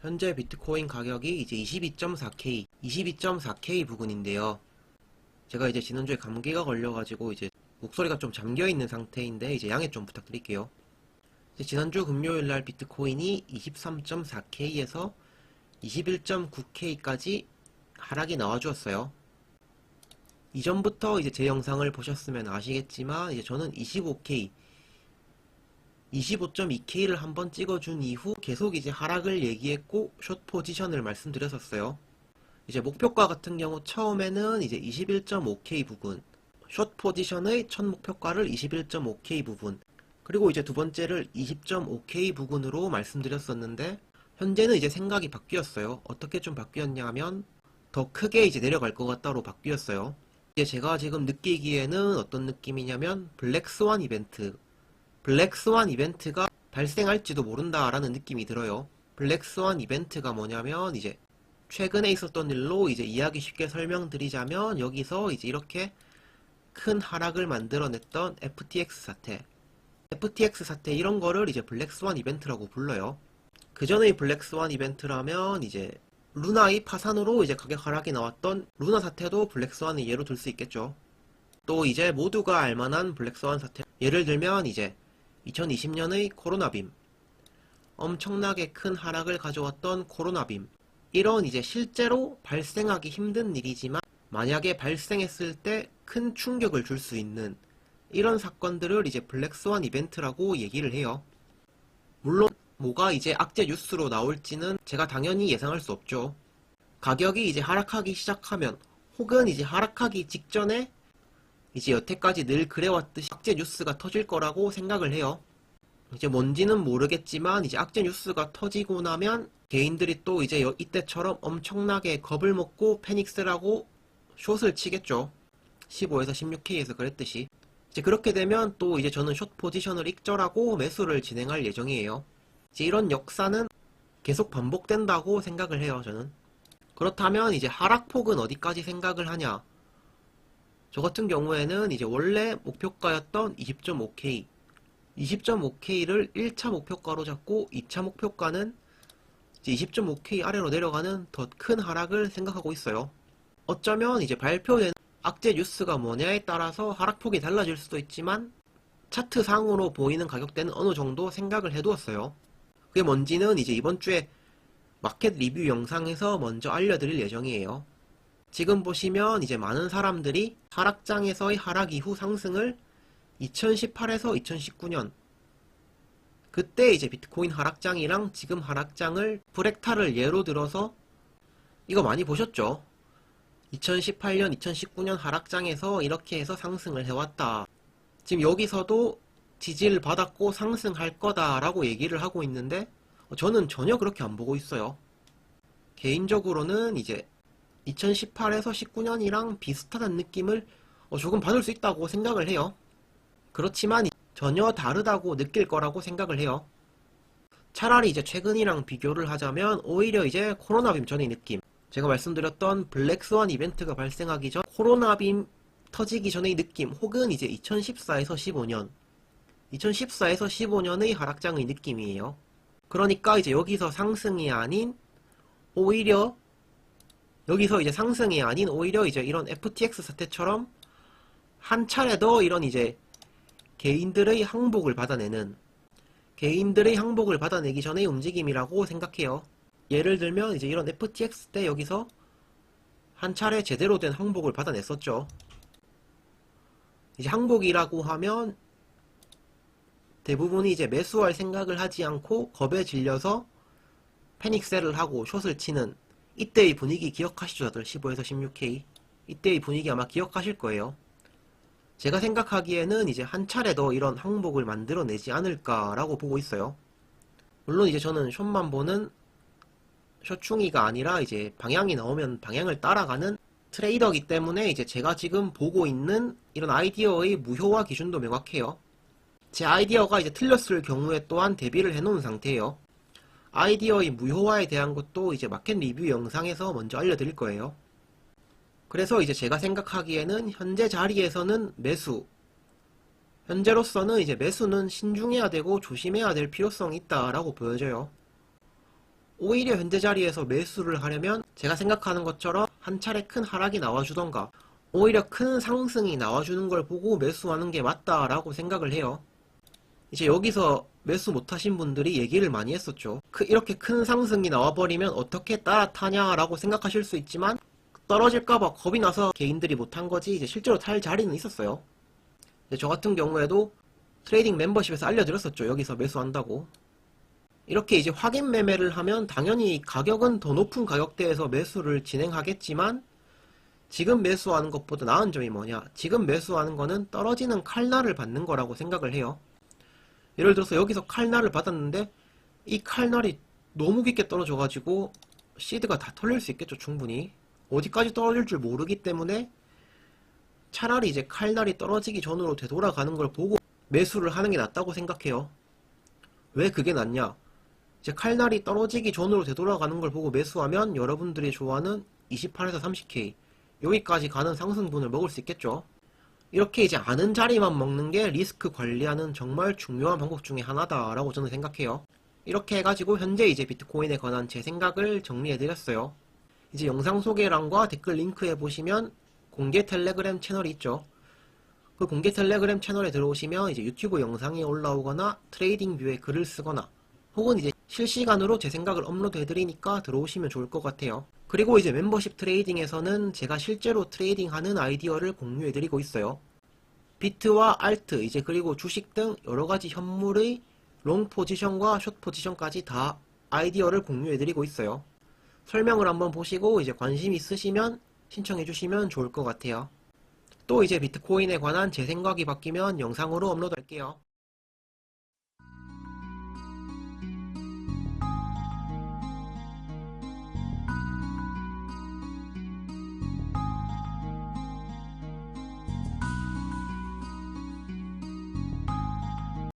현재 비트코인 가격이 이제 22.4K, 22.4K 부근인데요. 제가 이제 지난주에 감기가 걸려가지고 이제 목소리가 좀 잠겨있는 상태인데 이제 양해 좀 부탁드릴게요. 지난주 금요일 날 비트코인이 23.4K에서 21.9K까지 하락이 나와주었어요. 이전부터 이제 제 영상을 보셨으면 아시겠지만 이제 저는 25K, 25.2K를 한번 찍어준 이후 계속 이제 하락을 얘기했고 숏 포지션을 말씀드렸었어요. 이제 목표가 같은 경우 처음에는 이제 21.5K 부분, 숏 포지션의 첫 목표가를 21.5K 부분, 그리고 이제 두 번째를 20.5K 부근으로 말씀드렸었는데 현재는 이제 생각이 바뀌었어요. 어떻게 좀 바뀌었냐면 더 크게 이제 내려갈 것 같다로 바뀌었어요. 이제 제가 지금 느끼기에는 어떤 느낌이냐면 블랙스완 이벤트, 블랙스완 이벤트가 발생할지도 모른다라는 느낌이 들어요. 블랙스완 이벤트가 뭐냐면 이제 최근에 있었던 일로 이제 이야기 쉽게 설명드리자면 여기서 이제 이렇게 큰 하락을 만들어냈던 FTX 사태, FTX 사태 이런 거를 이제 블랙스완 이벤트라고 불러요. 그 전의 블랙스완 이벤트라면 이제 루나의 파산으로 이제 가격 하락이 나왔던 루나 사태도 블랙스완의 예로 들 수 있겠죠. 또 이제 모두가 알만한 블랙스완 사태 예를 들면 이제 2020년의 코로나빔 엄청나게 큰 하락을 가져왔던 코로나빔 이런 이제 실제로 발생하기 힘든 일이지만 만약에 발생했을 때 큰 충격을 줄 수 있는 이런 사건들을 이제 블랙스완 이벤트라고 얘기를 해요. 물론 뭐가 이제 악재 뉴스로 나올지는 제가 당연히 예상할 수 없죠. 가격이 이제 하락하기 시작하면 혹은 이제 하락하기 직전에 이제 여태까지 늘 그래왔듯이 악재 뉴스가 터질 거라고 생각을 해요. 이제 뭔지는 모르겠지만 이제 악재 뉴스가 터지고 나면 개인들이 또 이제 여- 이때처럼 엄청나게 겁을 먹고 패닉스라고 숏을 치겠죠. 15에서 16K에서 그랬듯이. 이제 그렇게 되면 또 이제 저는 숏 포지션을 익절하고 매수를 진행할 예정이에요. 이제 이런 역사는 계속 반복된다고 생각을 해요, 저는. 그렇다면 이제 하락폭은 어디까지 생각을 하냐? 저 같은 경우에는 이제 원래 목표가였던 20.5K, 20.5K를 1차 목표가로 잡고 2차 목표가는 이제 20.5K 아래로 내려가는 더 큰 하락을 생각하고 있어요. 어쩌면 이제 발표된 악재 뉴스가 뭐냐에 따라서 하락폭이 달라질 수도 있지만 차트 상으로 보이는 가격대는 어느 정도 생각을 해두었어요. 그게 뭔지는 이제 이번 주에 마켓 리뷰 영상에서 먼저 알려드릴 예정이에요. 지금 보시면 이제 많은 사람들이 하락장에서의 하락 이후 상승을 2018에서 2019년 그때 이제 비트코인 하락장이랑 지금 하락장을 프렉타를 예로 들어서 이거 많이 보셨죠? 2018년, 2019년 하락장에서 이렇게 해서 상승을 해왔다. 지금 여기서도 지지를 받았고 상승할 거다라고 얘기를 하고 있는데 어, 저는 전혀 그렇게 안 보고 있어요. 개인적으로는 이제 2018에서 19년이랑 비슷하다는 느낌을 어, 조금 받을 수 있다고 생각을 해요. 그렇지만 이- 전혀 다르다고 느낄 거라고 생각을 해요. 차라리 이제 최근이랑 비교를 하자면 오히려 이제 코로나빔 전의 느낌. 제가 말씀드렸던 블랙스완 이벤트가 발생하기 전 코로나빔 터지기 전의 느낌 혹은 이제 2014에서 15년 2014에서 15년의 하락장의 느낌이에요. 그러니까 이제 여기서 상승이 아닌 오히려 여기서 이제 상승이 아닌 오히려 이제 이런 FTX 사태처럼 한 차례 더 이런 이제 개인들의 항복을 받아내는 개인들의 항복을 받아내기 전의 움직임이라고 생각해요. 예를 들면 이제 이런 FTX 때 여기서 한 차례 제대로 된 항복을 받아냈었죠. 이제 항복이라고 하면 대부분이 이제 매수할 생각을 하지 않고 겁에 질려서 패닉셀을 하고 숏을 치는 이때의 분위기 기억하시죠 다들 15에서 16K 이때의 분위기 아마 기억하실 거예요 제가 생각하기에는 이제 한 차례 더 이런 항복을 만들어내지 않을까라고 보고 있어요 물론 이제 저는 숏만 보는 숏충이가 아니라 이제 방향이 나오면 방향을 따라가는 트레이더기 때문에 이제 제가 지금 보고 있는 이런 아이디어의 무효화 기준도 명확해요. 제 아이디어가 이제 틀렸을 경우에 또한 대비를 해놓은 상태예요. 아이디어의 무효화에 대한 것도 이제 마켓 리뷰 영상에서 먼저 알려드릴 거예요. 그래서 이제 제가 생각하기에는 현재 자리에서는 매수, 현재로서는 이제 매수는 신중해야 되고 조심해야 될 필요성이 있다라고 보여져요. 오히려 현재 자리에서 매수를 하려면 제가 생각하는 것처럼 한 차례 큰 하락이 나와주던가 오히려 큰 상승이 나와주는 걸 보고 매수하는 게 맞다라고 생각을 해요. 이제 여기서 매수 못하신 분들이 얘기를 많이 했었죠. 그 이렇게 큰 상승이 나와버리면 어떻게 따라타냐라고 생각하실 수 있지만 떨어질까봐 겁이 나서 개인들이 못한 거지 이제 실제로 탈 자리는 있었어요. 저 같은 경우에도 트레이딩 멤버십에서 알려드렸었죠. 여기서 매수한다고. 이렇게 이제 확인 매매를 하면 당연히 가격은 더 높은 가격대에서 매수를 진행하겠지만 지금 매수하는 것보다 나은 점이 뭐냐? 지금 매수하는 거는 떨어지는 칼날을 받는 거라고 생각을 해요. 예를 들어서 여기서 칼날을 받았는데 이 칼날이 너무 깊게 떨어져 가지고 시드가 다 털릴 수 있겠죠, 충분히. 어디까지 떨어질 줄 모르기 때문에 차라리 이제 칼날이 떨어지기 전으로 되돌아가는 걸 보고 매수를 하는 게 낫다고 생각해요. 왜 그게 낫냐? 이제 칼날이 떨어지기 전으로 되돌아가는 걸 보고 매수하면 여러분들이 좋아하는 28에서 30K 여기까지 가는 상승분을 먹을 수 있겠죠. 이렇게 이제 아는 자리만 먹는 게 리스크 관리하는 정말 중요한 방법 중에 하나다라고 저는 생각해요. 이렇게 해가지고 현재 이제 비트코인에 관한 제 생각을 정리해드렸어요. 이제 영상 소개란과 댓글 링크에 보시면 공개 텔레그램 채널이 있죠. 그 공개 텔레그램 채널에 들어오시면 이제 유튜브 영상이 올라오거나 트레이딩 뷰에 글을 쓰거나 혹은 이제 실시간으로 제 생각을 업로드 해드리니까 들어오시면 좋을 것 같아요. 그리고 이제 멤버십 트레이딩에서는 제가 실제로 트레이딩하는 아이디어를 공유해드리고 있어요. 비트와 알트, 이제 그리고 주식 등 여러가지 현물의 롱 포지션과 숏 포지션까지 다 아이디어를 공유해드리고 있어요. 설명을 한번 보시고 이제 관심 있으시면 신청해주시면 좋을 것 같아요. 또 이제 비트코인에 관한 제 생각이 바뀌면 영상으로 업로드 할게요.